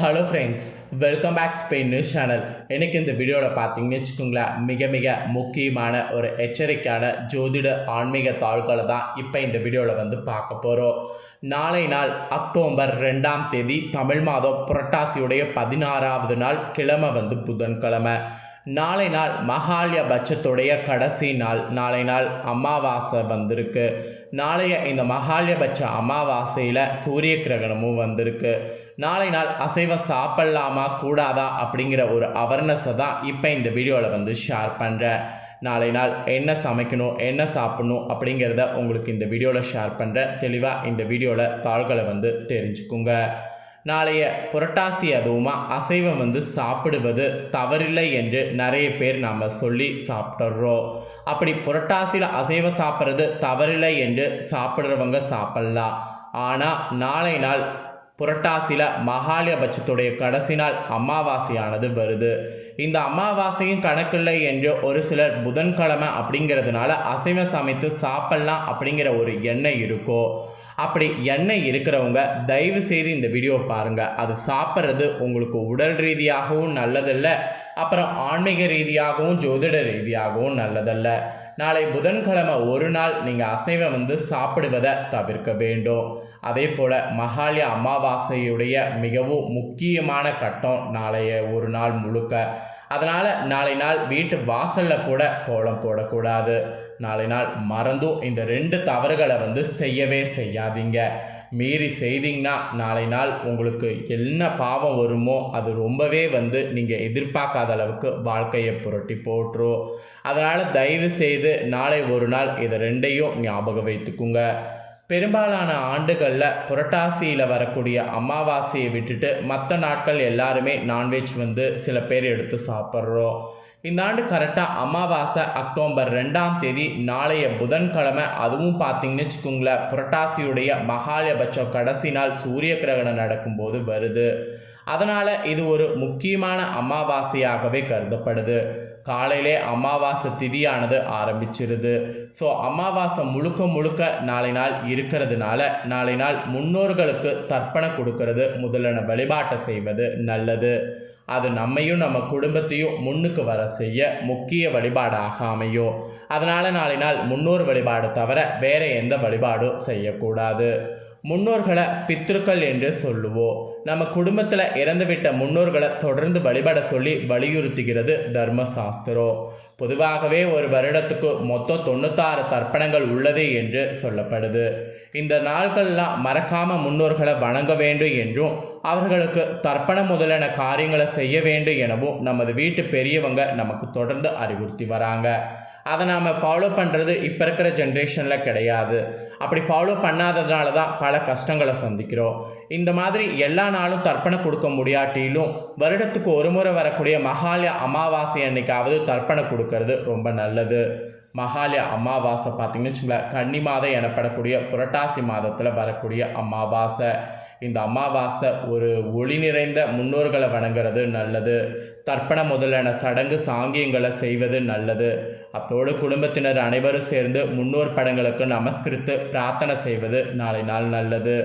Hello friends welcome back Spain news channel எனக்கு இந்த வீடியோவில் பார்த்தீங்கன்னு வச்சுக்கோங்களேன் மிக மிக முக்கியமான ஒரு எச்சரிக்கையான ஜோதிட ஆன்மீக தாள்களை தான் இப்போ இந்த வீடியோவில் வந்து பார்க்க போகிறோம் நாளை நாள் அக்டோபர் ரெண்டாம் தேதி தமிழ் மாதம் புரட்டாசியுடைய பதினாறாவது நாள் கிழமை வந்து புதன்கிழமை. நாளை நாள் மகாலய பட்சத்துடைய கடைசி நாள் நாளை நாள் அமாவாசை வந்திருக்கு. நாளைய இந்த மகாலயபட்ச அமாவாசையில் சூரிய கிரகணமும் வந்திருக்கு. நாளை நாள் அசைவம் சாப்பிட்லாமா கூடாதா அப்படிங்கிற ஒரு அவேர்னஸை தான் இப்போ இந்த வீடியோவில் வந்து ஷேர் பண்ணுறேன் நாளை நாள் என்ன சமைக்கணும் என்ன சாப்பிடணும் அப்படிங்கிறத உங்களுக்கு இந்த வீடியோவில் ஷேர் பண்ணுறேன் தெளிவாக இந்த வீடியோவில் தாள்களை வந்து தெரிஞ்சுக்குங்க. நாளைய புரட்டாசி அதுவுமா அசைவம் வந்து சாப்பிடுவது தவறில்லை என்று நிறைய பேர் நாம் சொல்லி சாப்பிட்றோம் அப்படி புரட்டாசியில் அசைவம் சாப்பிட்றது தவறில்லை என்று சாப்பிட்றவங்க சாப்பிட்லாம் ஆனால் நாளை நாள் புரட்டாசியில் மகாலயபட்சத்துடைய கடைசி நாள் அமாவாசையானது வருது. இந்த அமாவாசையும் கணக்கில்லை என்று ஒரு சிலர் புதன்கிழமை அப்படிங்கிறதுனால அசைவ சமைத்து சாப்பிட்லாம் அப்படிங்கிற ஒரு எண்ணம் இருக்கோ? அப்படி எண்ணெய் இருக்கிறவங்க தயவு செய்து இந்த வீடியோ பாருங்கள் அது சாப்பிட்றது உங்களுக்கு உடல் ரீதியாகவும் நல்லதில்லை அப்புறம் ஆன்மீக ரீதியாகவும் ஜோதிட ரீதியாகவும் நல்லதல்ல. நாளை புதன்கிழமை ஒரு நாள் நீங்கள் அசைவம் வந்து சாப்பிடுவதை தவிர்க்க வேண்டும். அதே போல் மகாலய அமாவாசையுடைய மிகவும் முக்கியமான கட்டம் நாளைய ஒரு நாள் முழுக்க. அதனால் நாளை நாள் வீட்டு வாசலில் கூட கோலம் போடக்கூடாது. நாளை நாள் மறந்தும் இந்த ரெண்டு தவறுகளை வந்து செய்யவே செய்யாதீங்க. மீறி செய்தீங்கன்னா நாளை நாள் உங்களுக்கு என்ன பாவம் வருமோ அது ரொம்பவே வந்து நீங்கள் எதிர்பார்க்காத அளவுக்கு வாழ்க்கையை புரட்டி போட்டுரும். அதனால் தயவு செய்து நாளை ஒரு நாள் இதை ரெண்டையும் ஞாபகம் வைத்துக்குங்க. பெரும்பாலான ஆண்டுகளில் புரட்டாசியில் வரக்கூடிய அமாவாசையை விட்டுட்டு மற்ற நாட்கள் எல்லாருமே நான்வெஜ் வந்து சில பேர் எடுத்து சாப்பிட்றோம். இந்த ஆண்டு கரெக்டாக அமாவாசை அக்டோபர் ரெண்டாம் தேதி நாளைய புதன்கிழமை அதுவும் பார்த்தீங்கன்னு வச்சுக்கோங்களேன் புரட்டாசியுடைய மகாலயபட்சம் கடைசி நாள் சூரிய கிரகணம் நடக்கும்போது வருது. அதனால் இது ஒரு முக்கியமான அமாவாசையாகவே கருதப்படுது. காலையிலே அமாவாசை திதியானது ஆரம்பிச்சிருது. ஸோ அமாவாசை முழுக்க முழுக்க நாளை நாள் இருக்கிறதுனால நாளை நாள் முன்னோர்களுக்கு தர்ப்பணம் கொடுக்கறது முதலான வழிபாட்டை செய்வது நல்லது. அது நம்மையும் நம்ம குடும்பத்தையும் முன்னுக்கு வர செய்ய முக்கிய வழிபாடாக அமையும். அதனால் நாளை நாள் முன்னோர் வழிபாடு தவிர வேறு எந்த வழிபாடும் செய்யக்கூடாது. முன்னோர்களை பித்ருக்கள் என்று சொல்லுவோம். நம்ம குடும்பத்தில் இறந்துவிட்ட முன்னோர்களை தொடர்ந்து வழிபட சொல்லி வலியுறுத்துகிறது தர்மசாஸ்திரம் பொதுவாகவே ஒரு வருடத்துக்கு மொத்தம் தொண்ணூத்தாறு தர்ப்பணங்கள் உள்ளது என்று சொல்லப்படுது. இந்த நாள்கள்லாம் மறக்காம முன்னோர்களை வணங்க வேண்டும் என்றும் அவர்களுக்கு தர்ப்பணம் முதலான காரியங்களை செய்ய வேண்டும் எனவும் நமது வீட்டு பெரியவங்க நமக்கு தொடர்ந்து அறிவுறுத்தி வராங்க. அதை நாம் ஃபாலோ பண்ணுறது இப்போ இருக்கிற ஜென்ரேஷனில் கிடையாது. அப்படி ஃபாலோ பண்ணாததுனால தான் பல கஷ்டங்களை சந்திக்கிறோம். இந்த மாதிரி எல்லா நாளும் தர்ப்பணம் கொடுக்க முடியாட்டிலும் வருடத்துக்கு ஒரு முறை வரக்கூடிய மகாலய அமாவாசை அன்னைக்காவது தர்ப்பணம் கொடுக்கறது ரொம்ப நல்லது. மகாலய அமாவாசை பார்த்திங்கன்னு வச்சுங்களேன் கன்னி மாதம் எனப்படக்கூடிய புரட்டாசி மாதத்தில் வரக்கூடிய அமாவாசை. இந்த அமாவாசை ஒரு ஒளி நிறைந்த முன்னோர்களை வணங்குறது நல்லது. தர்ப்பண முதலான சடங்கு சாங்கியங்களை செய்வது நல்லது. அத்தோடு குடும்பத்தினர் அனைவரும் சேர்ந்து முன்னோர் படங்களுக்கு நமஸ்கரித்து பிரார்த்தனை செய்வது நாளை நாள் நல்லது.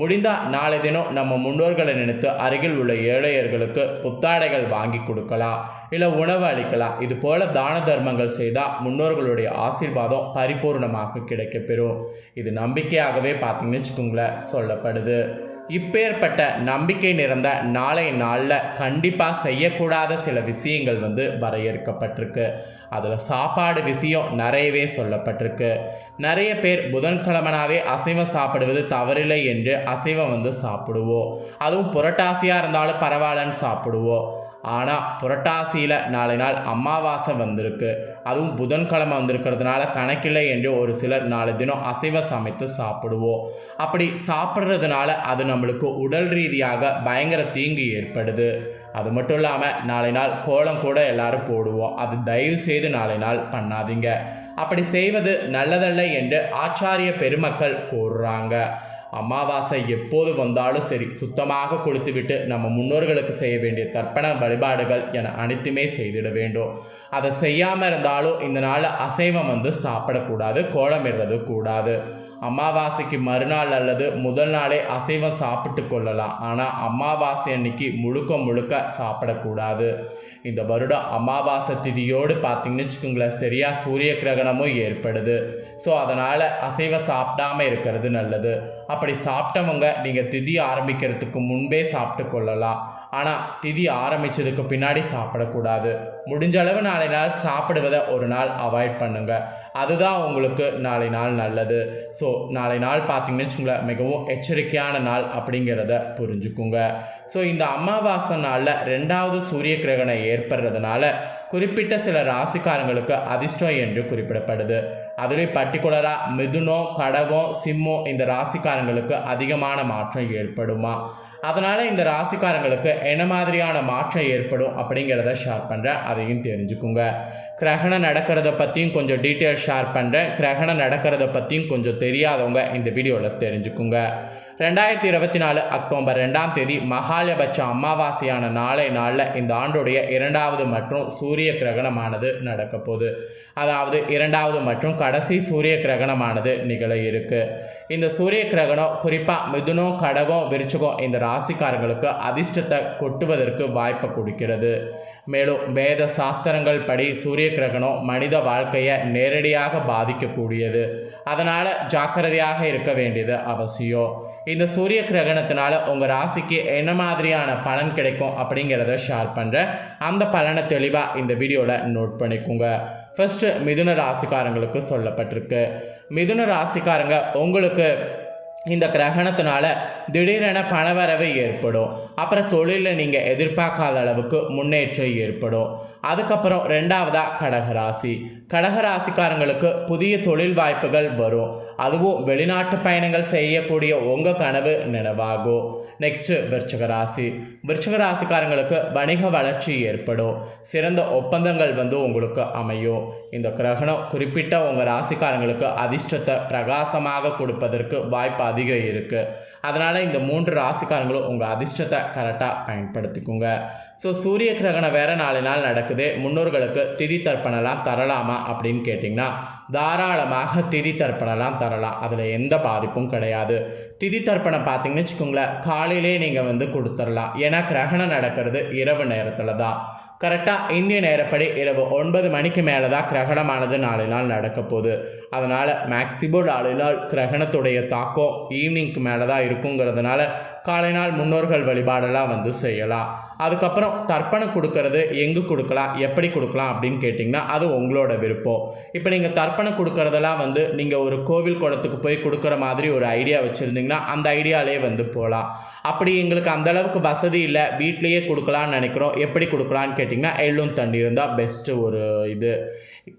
முடிந்தால் நாளை தினம் நம்ம முன்னோர்களை நினைத்து அருகில் உள்ள ஏழையர்களுக்கு புத்தாடைகள் வாங்கி கொடுக்கலாம். இல்லை உணவு அளிக்கலாம். இது போல தான தர்மங்கள் செய்தால் முன்னோர்களுடைய ஆசீர்வாதம் பரிபூர்ணமாக கிடைக்கப்பெறும். இது நம்பிக்கையாகவே பார்த்தீங்கன்னு வச்சுக்கோங்களேன் சொல்லப்படுது. இப்பேற்பட்ட நம்பிக்கை நிறைந்த நாளை நாளில் கண்டிப்பாக செய்யக்கூடாத சில விஷயங்கள் வந்து வரையறுக்கப்பட்டிருக்கு. அதில் சாப்பாடு விஷயம் நிறையவே சொல்லப்பட்டிருக்கு. நிறைய பேர் புதன்கிழமனாவே அசைவம் சாப்பிடுவது தவறில்லை என்று அசைவம் வந்து சாப்பிடுவோம். அதுவும் புரட்டாசியாக இருந்தாலும் பரவாயில்லன்னு சாப்பிடுவோம். ஆனால் புரட்டாசியில் நாளை நாள் அமாவாசை வந்திருக்கு. அதுவும் புதன்கிழமை வந்திருக்கிறதுனால கணக்கில்லை என்று ஒரு சிலர் நாலு தினம் அசைவ சமைத்து சாப்பிடுவோம். அப்படி சாப்பிட்றதுனால அது நம்மளுக்கு உடல் ரீதியாக பயங்கர தீங்கு ஏற்படுது. அது மட்டும் இல்லாமல் நாளை நாள் கோலம் கூட எல்லாரும் போடுவோம். அது தயவு செய்து நாளை நாள் பண்ணாதீங்க. அப்படி செய்வது நல்லதல்ல என்று ஆச்சாரிய பெருமக்கள் கூறுறாங்க. அமாவாசை எப்போது வந்தாலும் சரி சுத்தமாக கொடுத்துவிட்டு நம்ம முன்னோர்களுக்கு செய்ய வேண்டிய தர்ப்பண வழிபாடுகள் என அனைத்துமே செய்திட வேண்டும். அதை செய்யாமல் இருந்தாலும் இந்த நாளில் அசைவம் வந்து சாப்பிடக்கூடாது கோலமிடுறது கூடாது. அமாவாசைக்கு மறுநாள் அல்லது முதல் நாளே அசைவம் சாப்பிட்டு கொள்ளலாம். ஆனால் அமாவாசை அன்னைக்கு முழுக்க முழுக்க சாப்பிடக்கூடாது. இந்த வருடம் அமாவாசை திதியோடு பார்த்தீங்கன்னு வச்சுக்கோங்களேன் சரியாக சூரிய கிரகணமும் ஏற்படுது. ஸோ அதனால் அசைவம் சாப்பிடாம இருக்கிறது நல்லது. அப்படி சாப்பிட்டவங்க நீங்கள் திதி ஆரம்பிக்கிறதுக்கு முன்பே சாப்பிட்டு கொள்ளலாம். ஆனால் திதி ஆரம்பித்ததுக்கு பின்னாடி சாப்பிடக்கூடாது. முடிஞ்ச அளவு நாளை நாள் சாப்பிடுவதை ஒரு நாள் அவாய்ட் பண்ணுங்க. அதுதான் உங்களுக்கு நாளை நாள் நல்லது. ஸோ நாளை நாள் பார்த்தீங்கன்னு வச்சுங்களேன் மிகவும் எச்சரிக்கையான நாள் அப்படிங்கிறத புரிஞ்சுக்குங்க. ஸோ இந்த அமாவாசை நாளில் ரெண்டாவது சூரிய கிரகணம் ஏற்படுறதுனால குறிப்பிட்ட சில ராசிக்காரங்களுக்கு அதிர்ஷ்டம் என்று குறிப்பிடப்படுது. அதுலேயும் பர்டிகுலராக மிதுனம் கடகம் சிம்மம் இந்த ராசிக்காரங்களுக்கு அதிகமான மாற்றம் ஏற்படுமா? அதனால் இந்த ராசிக்காரங்களுக்கு என்ன மாதிரியான மாற்றம் ஏற்படும் அப்படிங்கிறத ஷேர் பண்ணுறேன் அதையும் தெரிஞ்சுக்குங்க. கிரகணம் நடக்கிறத பற்றியும் கொஞ்சம் டீட்டெயில் ஷேர் பண்ணுறேன் கிரகணம் நடக்கிறத பற்றியும் கொஞ்சம் தெரியாதவங்க இந்த வீடியோவில் தெரிஞ்சுக்குங்க. ரெண்டாயிரத்தி இருபத்தி நாலு அக்டோபர் ரெண்டாம் தேதி மகாலபட்ச அமாவாசையான நாளை நாளில் இந்த ஆண்டுடைய இரண்டாவது மற்றும் சூரிய கிரகணமானது நடக்க போகுது. அதாவது இரண்டாவது மற்றும் கடைசி சூரிய கிரகணமானது நிகழ இருக்குது இந்த சூரிய கிரகணம் குறிப்பாக மிதுனம் கடகம் விருச்சகம் இந்த ராசிக்காரங்களுக்கு அதிர்ஷ்டத்தை கொட்டுவதற்கு வாய்ப்பை கொடுக்கிறது. மேலும் வேத சாஸ்திரங்கள் படி சூரிய கிரகணம் மனித வாழ்க்கையை நேரடியாக பாதிக்கக்கூடியது. அதனால் ஜாக்கிரதையாக இருக்க வேண்டியது அவசியம். இந்த சூரிய கிரகணத்தினால உங்கள் ராசிக்கு என்ன மாதிரியான பலன் கிடைக்கும் அப்படிங்கிறத ஷேர் பண்ணுறேன் அந்த பலனை தெளிவாக இந்த வீடியோவில் நோட் பண்ணிக்கோங்க. ஃபஸ்ட்டு மிதுன ராசிக்காரங்களுக்கு சொல்லப்பட்டிருக்கு. மிதுன ராசிக்காரங்க உங்களுக்கு இந்த கிரகணத்தினால திடீரென பணவரவு ஏற்படும். அப்புறம் தொழிலில் நீங்கள் எதிர்பார்க்காத அளவுக்கு முன்னேற்றம் ஏற்படும். அதுக்கப்புறம் ரெண்டாவதாக கடகராசி. கடகராசிக்காரங்களுக்கு புதிய தொழில் வாய்ப்புகள் வரும். அதுவும் வெளிநாட்டு பயணங்கள் செய்யக்கூடிய உங்கள் கனவு நினைவாகும். நெக்ஸ்ட்டு விருச்சக ராசி. விருச்சக ராசிக்காரங்களுக்கு வணிக வளர்ச்சி ஏற்படும். சிறந்த ஒப்பந்தங்கள் வந்து உங்களுக்கு அமையும். இந்த கிரகணம் குறிப்பிட்ட உங்கள் ராசிக்காரங்களுக்கு அதிர்ஷ்டத்தை பிரகாசமாக கொடுப்பதற்கு வாய்ப்பு அதிகம் இருக்குது அதனால் இந்த மூன்று ராசிக்காரங்களும் உங்கள் அதிர்ஷ்டத்தை கரெக்டாக பயன்படுத்திக்கோங்க. ஸோ சூரிய கிரகணம் வேறு நாலு நாள் நடக்குது. முன்னோர்களுக்கு திதி தர்ப்பணலாம் தரலாமா அப்படின்னு கேட்டிங்கன்னா தாராளமாக திதி தர்ப்பணலாம் தரலாம். அதில் எந்த பாதிப்பும் கிடையாது. திதி தர்ப்பணம் பார்த்தீங்கன்னு வச்சுக்கோங்களேன் காலையிலே நீங்கள் வந்து கொடுத்துடலாம் ஏன்னா கிரகணம் நடக்கிறது இரவு நேரத்தில் தான். கரெக்டாக இந்திய நேரப்படி இரவு ஒன்பது மணிக்கு மேலே தான் கிரகணமானது நாலு நாள் நடக்க போகுது. அதனால் மேக்சிமம் நாலு நாள் கிரகணத்துடைய தாக்கம் ஈவினிங்க்கு மேலே தான் இருக்குங்கிறதுனால காலை நாள் முன்னோர்கள் வழிபாடெல்லாம் வந்து செய்யலாம். அதுக்கப்புறம் தர்ப்பணம் கொடுக்கறது எங்கே கொடுக்கலாம் எப்படி கொடுக்கலாம் அப்படின்னு கேட்டிங்கன்னா அது உங்களோட விருப்பம். இப்போ நீங்கள் தர்ப்பணம் கொடுக்கறதெல்லாம் வந்து நீங்கள் ஒரு கோவில் குளத்துக்கு போய் கொடுக்குற மாதிரி ஒரு ஐடியா வச்சுருந்தீங்கன்னா அந்த ஐடியாலே வந்து போகலாம் அப்படி எங்களுக்கு அந்தளவுக்கு வசதி இல்லை வீட்லேயே கொடுக்கலான்னு நினைக்கிறோம். எப்படி கொடுக்கலான்னு கேட்டிங்கன்னா எள்ளும் தண்ணி இருந்தால் பெஸ்ட்டு ஒரு இது.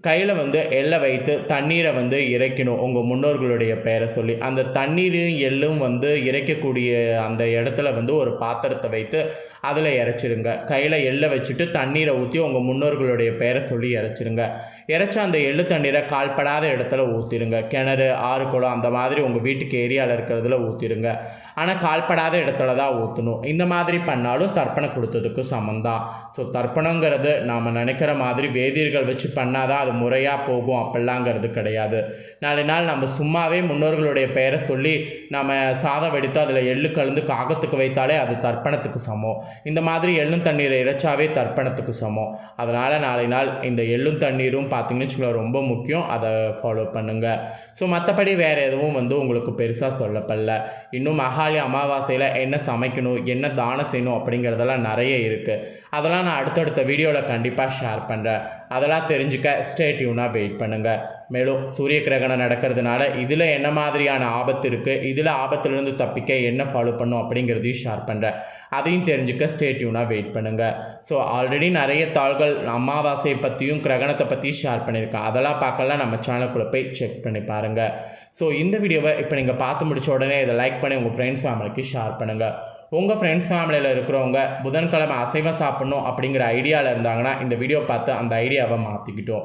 கையில் வந்து எள்ளை வைத்து தண்ணீரை வந்து இறைக்கணும் உங்கள் முன்னோர்களுடைய பெயரை சொல்லி. அந்த தண்ணீரும் எள்ளும் வந்து இறைக்கக்கூடிய அந்த இடத்துல வந்து ஒரு பாத்திரத்தை வைத்து அதில் இறச்சிடுங்க கையில் எள்ளை வச்சுட்டு தண்ணீரை ஊற்றி உங்கள் முன்னோர்களுடைய பெயரை சொல்லி இறச்சிடுங்க இறைச்ச அந்த எள்ளு தண்ணீரை கால்படாத இடத்துல ஊற்றிருங்க கிணறு ஆறு குளம் அந்த மாதிரி உங்கள் வீட்டுக்கு ஏரியாவில் இருக்கிறதுல ஊற்றிருங்க ஆனால் கால்படாத இடத்துல தான் ஊற்றணும் இந்த மாதிரி பண்ணாலும் தர்ப்பணம் கொடுத்ததுக்கு சமந்தான் ஸோ தர்ப்பணங்கிறது நாம் நினைக்கிற மாதிரி வேதியர்கள் வச்சு பண்ணாதான் அது முறையாக போகும். அப்படிலாங்கிறது கிடையாது. நாலு நாள் நம்ம சும்மாவே முன்னோர்களுடைய பெயரை சொல்லி நம்ம சாதம் வெடித்து அதில் எள்ளு கலந்து காகத்துக்கு வைத்தாலே அது தர்ப்பணத்துக்கு சமம். இந்த மாதிரி எள்ளும் தண்ணீரை இறைச்சாவே தர்ப்பணத்துக்கு சமம். அதனால் நாளை நாள் இந்த எள்ளும் தண்ணீரும் பார்த்தீங்கன்னு வச்சுக்கோங்களேன் ரொம்ப முக்கியம். அதை ஃபாலோ பண்ணுங்கள் ஸோ மற்றபடி வேறு எதுவும் வந்து உங்களுக்கு பெருசாக சொல்லப்படல. இன்னும் மகாலி அமாவாசையில் என்ன சமைக்கணும் என்ன தானம் செய்யணும் அப்படிங்கிறதெல்லாம் நிறைய இருக்குது அதெல்லாம் நான் அடுத்தடுத்த வீடியோவில் கண்டிப்பாக ஷேர் பண்ணுறேன் அதெல்லாம் தெரிஞ்சுக்க ஸ்டேட்யூனாக வெயிட் பண்ணுங்கள் மேலும் சூரிய கிரகணம் நடக்கிறதுனால இதில் என்ன மாதிரியான ஆபத்து இருக்குது இதில் ஆபத்துலேருந்து தப்பிக்க என்ன ஃபாலோ பண்ணும் அப்படிங்கிறதையும் ஷேர் பண்ணுறேன் அதையும் தெரிஞ்சுக்க ஸ்டேட்யூனாக வெயிட் பண்ணுங்கள் ஸோ ஆல்ரெடி நிறைய தாள்கள் அமாவாசையை பற்றியும் கிரகணத்தை பற்றியும் ஷேர் பண்ணியிருக்கேன். அதெல்லாம் பார்க்கலாம் நம்ம சேனலுக்குள்ளே போய் செக் பண்ணி பாருங்கள் ஸோ இந்த வீடியோவை இப்போ நீங்கள் பார்த்து முடிச்ச உடனே இதை லைக் பண்ணி உங்கள் ஃப்ரெண்ட்ஸ் ஃபேமிலிக்கு ஷேர் பண்ணுங்கள் உங்கள் ஃப்ரெண்ட்ஸ் ஃபேமிலியில் இருக்கிறவங்க புதன்கிழமை அசைவம் சாப்பிட்ணும் அப்படிங்கிற ஐடியாவில் இருந்தாங்கன்னா இந்த வீடியோ பார்த்து அந்த ஐடியாவை மாற்றிக்கிட்டோம்